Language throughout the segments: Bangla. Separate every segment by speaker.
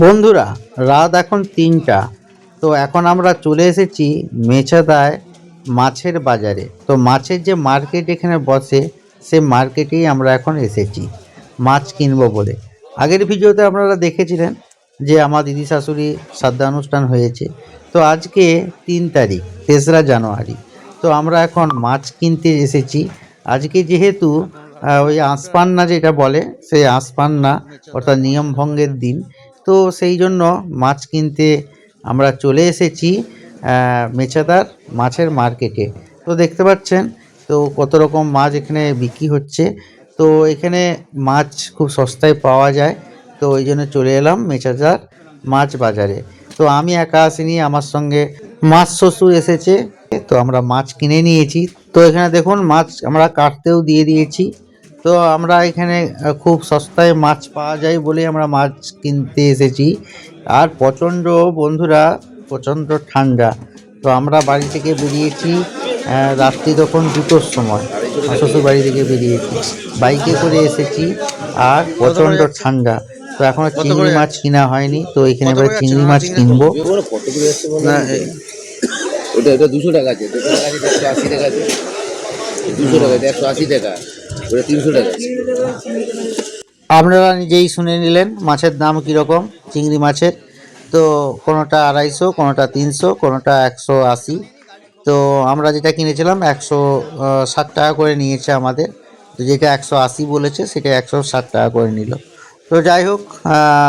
Speaker 1: বন্ধুরা, রাত এখন তিনটা। তো এখন আমরা চলে এসেছি মেছাদায় মাছের বাজারে। তো মাছের যে মার্কেট এখানে বসে, সে মার্কেটেই আমরা এখন এসেছি, মাছ কিনবো বলে। আগের ভিডিওতে আপনারা দেখেছিলেন যে আমার দিদি শাশুড়ি শ্রাদ্ধা অনুষ্ঠান হয়েছে। তো আজকে তিন তারিখ, তেসরা জানুয়ারি। তো আমরা এখন মাছ কিনতে এসেছি। আজকে যেহেতু ওই আঁশপান্না যেটা বলে, সেই আঁশপান্না অর্থাৎ নিয়ম ভঙ্গের দিন তো সেই জন্য মাছ কিনতে আমরা চলে এসেছি আহ, মেচাদার মাছের মার্কেটে। তো দেখতে পাচ্ছেন তো কত রকম মাছ এখানে বিক্রি হচ্ছে। তো এখানে মাছ খুব সস্তায় পাওয়া যায়। তো ওই জন্য চলে এলাম মেচাদার মাছ বাজারে। তো আমি একা আসিনি আমার সঙ্গে মাছ শ্বশুর এসেছে। তো আমরা মাছ কিনে নিয়েছি। তো এখানে দেখুন মাছ আমরা কাটতেও দিয়ে দিয়েছি। তো আমরা এখানে খুব সস্তায় মাছ পাওয়া যায় বলে আমরা মাছ কিনতে এসেছি। আর প্রচণ্ড বন্ধুরা প্রচণ্ড ঠান্ডা। তো আমরা বাড়ি থেকে বেরিয়েছি রাত্রি তখন দুটোর সময়। শ্বশুর বাড়ি থেকে বেরিয়েছি। বাইকে করে এসেছি আর প্রচণ্ড ঠান্ডা। তো এখনও চিংড়ি মাছ কিনা হয়নি তো এখানে এবার চিংড়ি মাছ কিনবো।
Speaker 2: ওটা ওটা দুশো টাকা আছে দুশো টাকা আছে একশো আশি টাকা আছে। দুশো টাকা আছে একশো আশি টাকা।
Speaker 1: আপনারা নিজেই শুনে নিলেন মাছের দাম কীরকম, চিংড়ি মাছের। তো কোনোটা আড়াইশো, কোনোটা তিনশো, কোনোটা একশো আশি। তো আমরা যেটা কিনেছিলাম একশো ষাট টাকা করে নিয়েছে আমাদের। তো যেটা একশো আশি বলেছে, সেটা একশো ষাট টাকা করে নিল। তো যাই হোক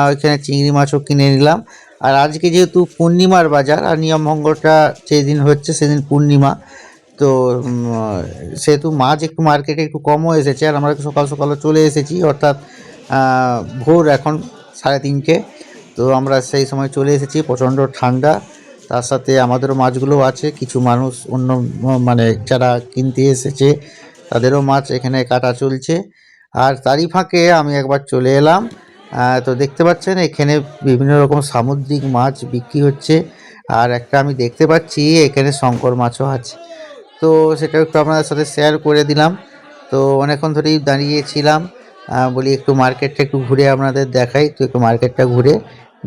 Speaker 1: ওইখানে চিংড়ি মাছও কিনে নিলাম। আর আজকে যেহেতু পূর্ণিমার বাজার, আর নিয়মভঙ্গটা যেদিন হচ্ছে সেদিন পূর্ণিমা। তো সেহেতু মাছ একটু মার্কেটে একটু কমও এসেছে আর আমরা সকাল সকালে চলে এসেছি। অর্থাৎ ভোর এখন সাড়ে তিনটে। তো আমরা সেই সময় চলে এসেছি প্রচণ্ড ঠান্ডা। তার সাথে আমাদেরও মাছগুলো আছে। কিছু মানুষ অন্য মানে যারা কিনতে এসেছে, তাদেরও মাছ এখানে কাটা চলছে। আর তারই ফাঁকে আমি একবার চলে এলাম। তো দেখতে পাচ্ছেন, এখানে বিভিন্ন রকম সামুদ্রিক মাছ বিক্রি হচ্ছে। আর একটা আমি দেখতে পাচ্ছি, এখানে শঙ্কর মাছও আছে। তো সেটা একটু আপনাদের সাথে শেয়ার করে দিলাম। তো অনেকক্ষণ ধরেই দাঁড়িয়েছিলাম। বলি একটু মার্কেটটা একটু ঘুরে আপনাদের দেখাই, তো একটু মার্কেটটা ঘুরে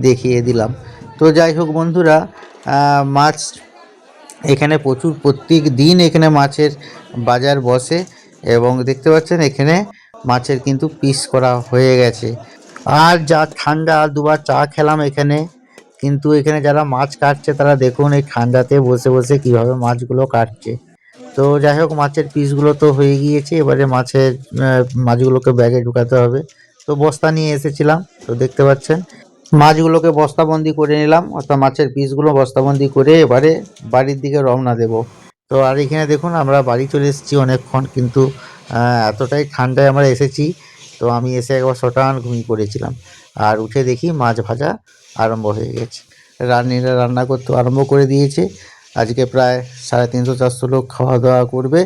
Speaker 1: দেখিয়ে দিলাম। তো যাই হোক বন্ধুরা মাছ এখানে প্রচুর, প্রত্যেক দিন এখানে মাছের বাজার বসে এবং দেখতে পাচ্ছেন এখানে মাছের কিন্তু পিস করা হয়ে গেছে। আর যা ঠান্ডা, আর দুবার চা খেলাম এখানে। কিন্তু এখানে যারা মাছ কাটছে তারা দেখুন এই ঠান্ডাতে বসে বসে কীভাবে মাছগুলো কাটছে। তো যাই হোক, মাছের পিসগুলো তো হয়ে গিয়েছে। এবারে মাছের মাছগুলোকে ব্যাগে ঢুকাতে হবে। তো বস্তা নিয়ে এসেছিলাম, তো দেখতে পাচ্ছেন। মাছগুলোকে বস্তাবন্দি করে নিলাম, অর্থাৎ মাছের পিসগুলো বস্তাবন্দি করে এবারে বাড়ির দিকে রওনা দেব। তো আর এখানে দেখুন, আমরা বাড়ি চলে এসেছি অনেকক্ষণ, কিন্তু এতটাই ঠান্ডায় আমরা এসেছি। তো আমি এসে একবার শটান ঘুমিয়ে পড়েছিলাম। আর উঠে দেখি মাছ ভাজা আরম্ভ হয়ে গেছে। রান্নিরা রান্না করতে আরম্ভ করে দিয়েছে। আজকে প্রায় সাড়ে তিনশো, চারশো লোক খাওয়া দাওয়া করবে।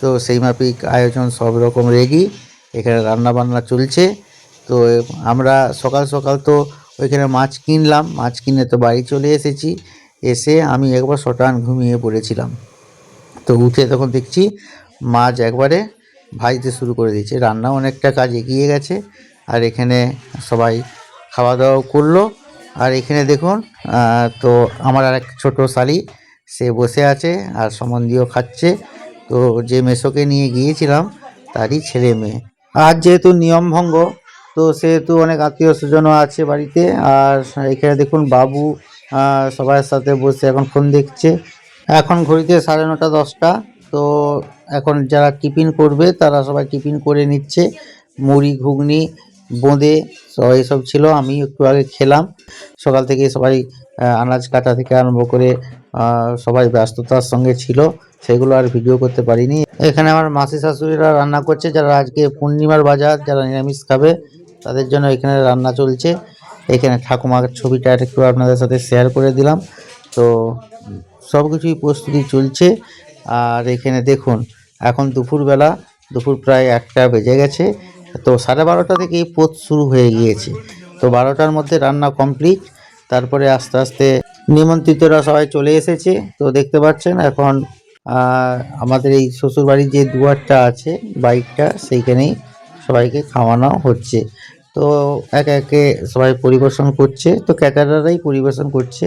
Speaker 1: তো সেই মাফিক আয়োজন সব রকম রেগি, এখানে রান্না বান্না চলছে। তো আমরা সকাল সকাল তো ওইখানে মাছ কিনলাম, মাছ কিনে তো বাড়ি চলে এসেছি। এসে আমি একবার শটান ঘুমিয়ে পড়েছিলাম। তো উঠে তখন দেখছি মাছ একবারে ভাজতে শুরু করে দিয়েছে। রান্না অনেকটা কাজ এগিয়ে গেছে আর এখানে সবাই খাওয়া দাওয়াও করল। আর এখানে দেখুন তো আমার আর এক ছোটো শালি সে বসে আছে আর সম্বন্ধীয় খাচ্ছে। তো যে মেসোকে নিয়ে গিয়েছিলাম, তারই ছেলে মেয়ে। আর যেহেতু নিয়মভঙ্গ তো সেহেতু অনেক আত্মীয় স্বজনও আছে বাড়িতে। আর এখানে দেখুন বাবু সবার সাথে বসে এখন ফোন দেখছে। এখন ঘড়িতে সাড়ে নটা, দশটা। তো এখন যারা টিফিন করবে, তারা সবাই টিফিন করে নিচ্ছে। মুড়ি, ঘুগনি বোঁদে সব ছিল। আমি একটু আগে খেলাম। সকাল থেকে সবাই আনাজ কাটা থেকে আরম্ভ করে সবাই ব্যস্ততার সঙ্গে ছিল। সেগুলো আর ভিডিও করতে পারিনি। এখানে আমার মাসি শাশুড়িরা রান্না করছে। যারা আজকে পূর্ণিমার বাজার, যারা নিরামিষ খাবে, তাদের জন্য এখানে রান্না চলছে। এখানে ঠাকুমার ছবিটা একটু আপনাদের সাথে শেয়ার করে দিলাম। তো সব কিছুই প্রস্তুতি চলছে। আর এখানে দেখুন, এখন দুপুরবেলা, দুপুর প্রায় একটা বেজে গেছে। তো সাড়ে বারোটা থেকেই পোত শুরু হয়ে গিয়েছে। তো বারোটার মধ্যে রান্না কমপ্লিট তারপরে আস্তে আস্তে নিমন্ত্রিতরা সবাই চলে এসেছে। তো দেখতে পাচ্ছেন এখন আমাদের এই শ্বশুরবাড়ির যে দুয়ারটা আছে, বাইকটা, সেইখানেই সবাইকে খাওয়ানো হচ্ছে।
Speaker 3: তো একে একে সবাই পরিবেশন করছে, তো ক্যাটারারাই পরিবেশন করছে।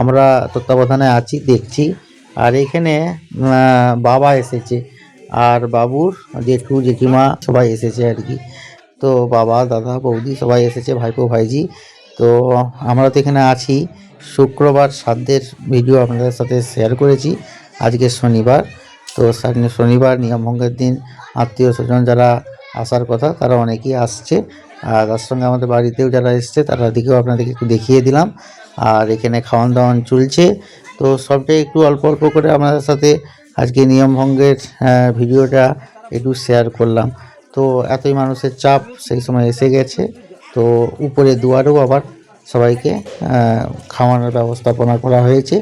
Speaker 3: আমরা তত্ত্বাবধানে আছি, দেখছি। আর এখানে বাবা এসেছে। আর বাবুর জেঠু, জেঠিমা সবাই এসেছে আর কি। তো বাবা, দাদা, বৌদি সবাই এসেছে, ভাইপো, ভাইজি। তো আমরা তো এখানে আছি। শুক্রবার সাধ্যের ভিডিও আপনাদের সাথে শেয়ার করেছি। আজকে শনিবার। তো শনিবার, নিয়মভঙ্গের দিন। আত্মীয় স্বজন যারা আসার কথা, তারা অনেকেই আসছে। আর তার সঙ্গে আমাদের বাড়িতেও যারা এসছে, তারা দিকেও আপনাদেরকে একটু দেখিয়ে দিলাম। আর এখানে খাওয়ান দাওয়ান চলছে। তো সবটাই একটু অল্প অল্প করে আপনাদের সাথে আজকে নিয়মভঙ্গের ভিডিওটা একটু শেয়ার করলাম। তো এতই মানুষের চাপ সেই সময় এসে গেছে। তো উপরে দুয়ারেও আবার সবাইকে খাওয়ানোর ব্যবস্থাপনা করা হয়েছে।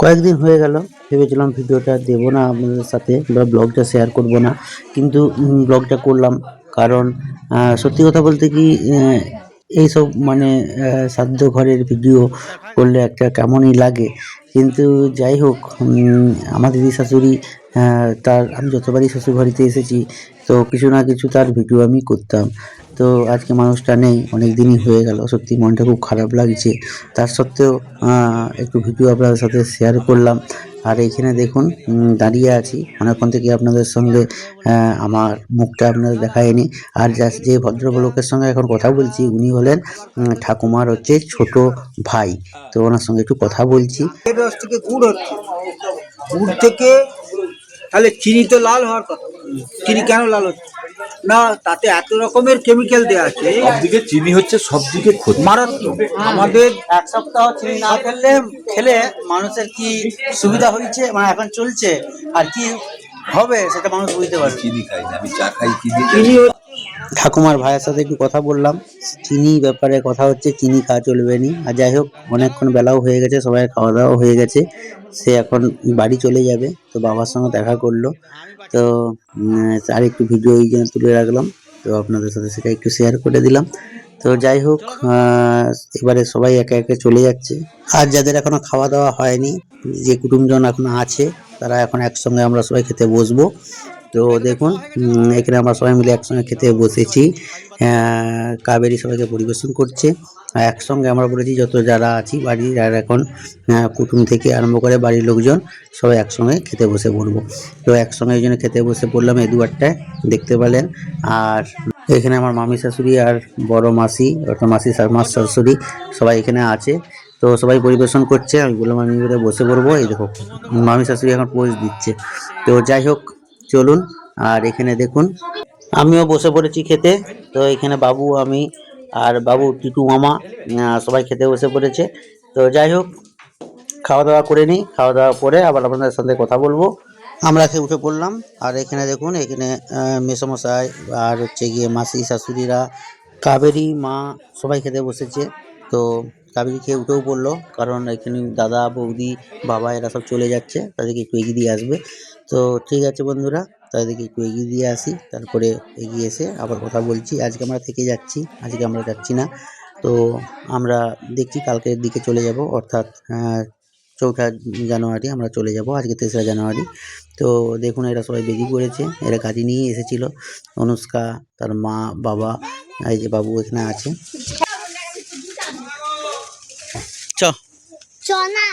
Speaker 1: কয়েকদিন হয়ে গেল, ভেবেছিলাম ভিডিওটা দেব না আপনাদের সাথে বা ব্লগটা শেয়ার করব না। কিন্তু ব্লগটা করলাম কারণ সত্যি কথা বলতে কি এইসব মানে সাধ্য ঘরের ভিডিও করলে একটা কেমনই লাগে। কিন্তু যাই হোক আমার দিদি শাশুড়ি তার, আমি যতবারই শ্বশুর বাড়িতে এসেছি, তো কিছু না কিছু তার ভিডিও আমি করতাম। তো আজকে মানুষটা নেই, অনেক দিনই হয়ে গেল। সত্যি মনটা খুব খারাপ লাগছে। তার সত্ত্বেও একটু ভিডিও আপনাদের সাথে শেয়ার করলাম। আর এইখানে দেখুন দাঁড়িয়ে আছি। অনেকক্ষণ থেকে আপনাদের সঙ্গে আমার মুখটা আপনাদের দেখায়নি। আর যা যে ভদ্রলোকের সঙ্গে এখন কথা বলছি, উনি হলেন ঠাকুমার হচ্ছে ছোট ভাই। তো ওনার সঙ্গে একটু কথা বলছি।
Speaker 4: গুড় থেকে তাহলে চিনি তো লাল হওয়ার কথা। চিনি কেন লাল হচ্ছে? না তাতে এত রকমের কেমিক্যাল দেওয়া আছে।
Speaker 5: সবদিকে চিনি হচ্ছে সবদিকে ক্ষতি
Speaker 4: মারাত্মক। আমাদের
Speaker 1: এক সপ্তাহ চিনি না খেলে খেলে মানুষের কি সুবিধা হয়েছে? মানে এখন চলছে? আর কি হবে সেটা মানুষ বুঝতে পারছে
Speaker 5: চিনি খাই না আমি চা খাই চিনি
Speaker 4: চিনি
Speaker 1: ঠাকুমার ভাইয়ের সাথে একটু কথা বললাম। চিনি ব্যাপারে কথা হচ্ছে চিনি খাওয়া চলবে নি আর যাই হোক, অনেকক্ষণ বেলাও হয়ে গেছে, সবাই খাওয়া দাওয়া হয়ে গেছে। সে এখন বাড়ি চলে যাবে, তো বাবার সঙ্গে দেখা করল। তো আর একটু ভিডিও এই জন্য তুলে রাখলাম। তো আপনাদের সাথে সেটা একটু শেয়ার করে দিলাম। তো যাই হোক এবারে সবাই একে একে চলে যাচ্ছে। আর যাদের এখনও খাওয়া দাওয়া হয়নি, যে কুটুমজন এখনও আছে, তারা এখন একসঙ্গে আমরা সবাই খেতে বসবো। তো দেখুন এখানে আমরা সবাই মিলে একসঙ্গে খেতে বসেছি। আহ, কাবেরি সবাইকে পরিবেশন করছে। একসঙ্গে আমরা বলেছি যত যারা আছি বাড়ির আর এখন কুটুম থেকে আরম্ভ করে বাড়ির লোকজন সবাই একসঙ্গে খেতে বসে পড়ব। তো একসঙ্গে এই জন্য খেতে বসে পড়লাম এই দুয়ারটায় দেখতে পেলেন। আর এখানে আমার মামি শাশুড়ি আর বড় মাসি অর্থাৎ মাসি মাস শাশুড়ি সবাই এখানে আছে। তো সবাই পরিবেশন করছে আমি বললাম আমি বসে পড়ব এই দেখো মামি শাশুড়ি এখন পোজ দিচ্ছে। তো যাই হোক চলুন, আর এখানে দেখুন। আমিও বসে পড়েছি খেতে, তো এখানে বাবু, আমি আর বাবু, টিটু মামা সবাই খেতে বসে পড়েছে। তো যাই হোক খাওয়া দাওয়া করে নিই। খাওয়া দাওয়া করে আবার আপনাদের সাথে কথা বলব। আমরা খেয়ে উঠে পড়লাম। আর এখানে দেখুন, এখানে মেসোমশাই আর হচ্ছে গিয়ে মাসি, শাশুড়িরা, কাবেরি মা সবাই খেতে বসেছে। তো কাবেরি খেয়ে উঠেও পড়ল, কারণ এখানে দাদা, বৌদি, বাবা এরা সব চলে যাচ্ছে, তাদেরকে একটু এগিয়ে দিয়ে আসবে। তো ঠিক আছে বন্ধুরা, তাদেরকে একটু এগিয়ে দিয়ে আসি, তারপরে এগিয়ে এসে আবার কথা বলছি। আজকে আমরা থেকে যাচ্ছি, আজকে আমরা যাচ্ছি না। তো আমরা দেখছি কালকের দিকে চলে যাব, অর্থাৎ চৌঠা জানুয়ারি আমরা চলে যাব, আজকে তেসরা জানুয়ারি। তো দেখুন, এরা সবাই বেরিয়ে পড়েছে, এরা গাড়ি নিয়ে এসেছিল। অনুষ্কা, তার মা, বাবা, এই যে বাবু এখানে আছে। চ।
Speaker 6: চনা।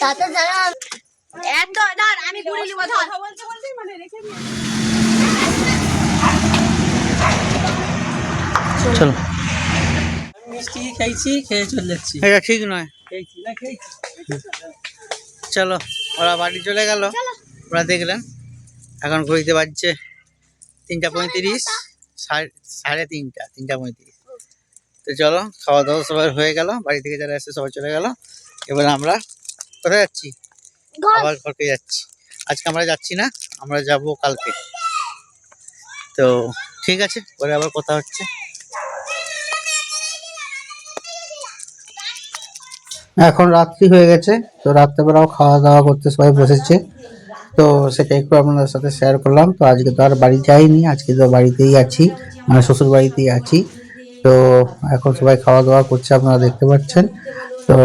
Speaker 6: তাতে যারা এত ধর আমি ঘুরে নিব ধর।
Speaker 3: চলো।
Speaker 7: মিষ্টি খাইছি খেয়ে চলে যাচ্ছি।
Speaker 3: এটা ঠিক নয়।
Speaker 7: খেয়েছি না খেয়েছি।
Speaker 3: চলো ওরা বাড়ি চলে গেল। ওরা দেখলেন। এখন ঘড়িতে বাজছে তিনটা পঁয়ত্রিশ সাড়ে- সাড়ে তিনটা তিনটা পঁয়ত্রিশ। তো চলো খাওয়া দাওয়া সবার হয়ে গেল বাড়ি থেকে যারা এসে সবাই চলে গেল। এবার আমরা কোথায় যাচ্ছি? আবার ঘরকে যাচ্ছি। আজকে আমরা যাচ্ছি না আমরা যাব কালকে। তো ঠিক আছে পরে আবার কথা হচ্ছে। এখন রাত্রি হয়ে গেছে তো রাত্রেবেলাও খাওয়া দাওয়া করতে সবাই বসেছে। তো সেটা একটু আপনাদের সাথে শেয়ার করলাম। তো আজকে তো আর বাড়ি যাইনি, আজকে তো বাড়িতেই আছি মানে শ্বশুর বাড়িতেই আছি। তো এখন সবাই খাওয়া দাওয়া করছে, আপনারা দেখতে পাচ্ছেন। তো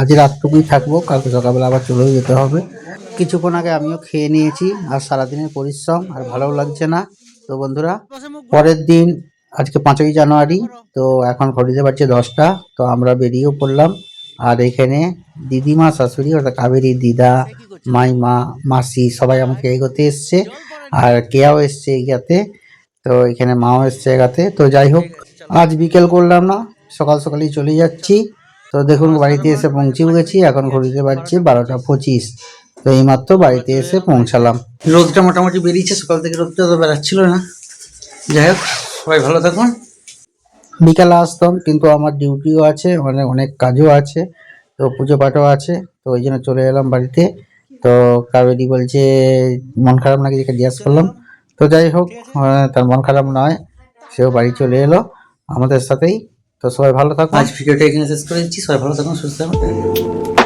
Speaker 1: আজ রাতটুকুই থাকব, কালকে সকালবেলা আবার চলেও যেতে হবে। কিছুক্ষণ আগে আমিও খেয়ে নিয়েছি, আর সারাদিনের পরিশ্রম, আর ভালোও লাগছে না। তো বন্ধুরা, পরের দিন, আজকে পাঁচই জানুয়ারি, তো এখন ঘড়িতে পারছে দশটা, তো আমরা বেরিয়েও পড়লাম। আর এখানে দিদিমা শাশুড়ি, অর্থাৎ কাবেরী দিদা, মাইমা, মাসি সবাই আমাকে এগোতে এসছে। আর কেয়াও এসছে এগাতে তো এখানে মাও এসছে এগাতে তো যাই হোক, আজ বিকেল করলাম না, সকাল সকালই চলে যাচ্ছি। তো দেখুন, বাড়িতে এসে পৌঁছেও গেছি, এখন ঘড়িতে বাজছে বারোটা পঁচিশ। তো এইমাত্র বাড়িতে এসে পৌঁছালাম। রোদটা মোটামুটি বেরিয়েছে, সকাল থেকে রোদটা তো বেড়াচ্ছিল না। যাই হোক, সবাই ভালো থাকুন। বিকালে আসতাম কিন্তু আমার ডিউটিও আছে মানে অনেক কাজও আছে তো পুজো পাঠও আছে তো ওই জন্য চলে এলাম বাড়িতে। তো কাবেরি বলছে মন খারাপ নাকি? যেটা জিজ্ঞাসা করলাম। তো যাই হোক আহ, তার মন খারাপ নয় সেও বাড়ি চলে এলো আমাদের সাথেই। তো সবাই ভালো থাকুন। আজ ভিডিওটা এখানে শেষ করে দিচ্ছি সবাই ভালো থাকুন সুস্থ থাকুন।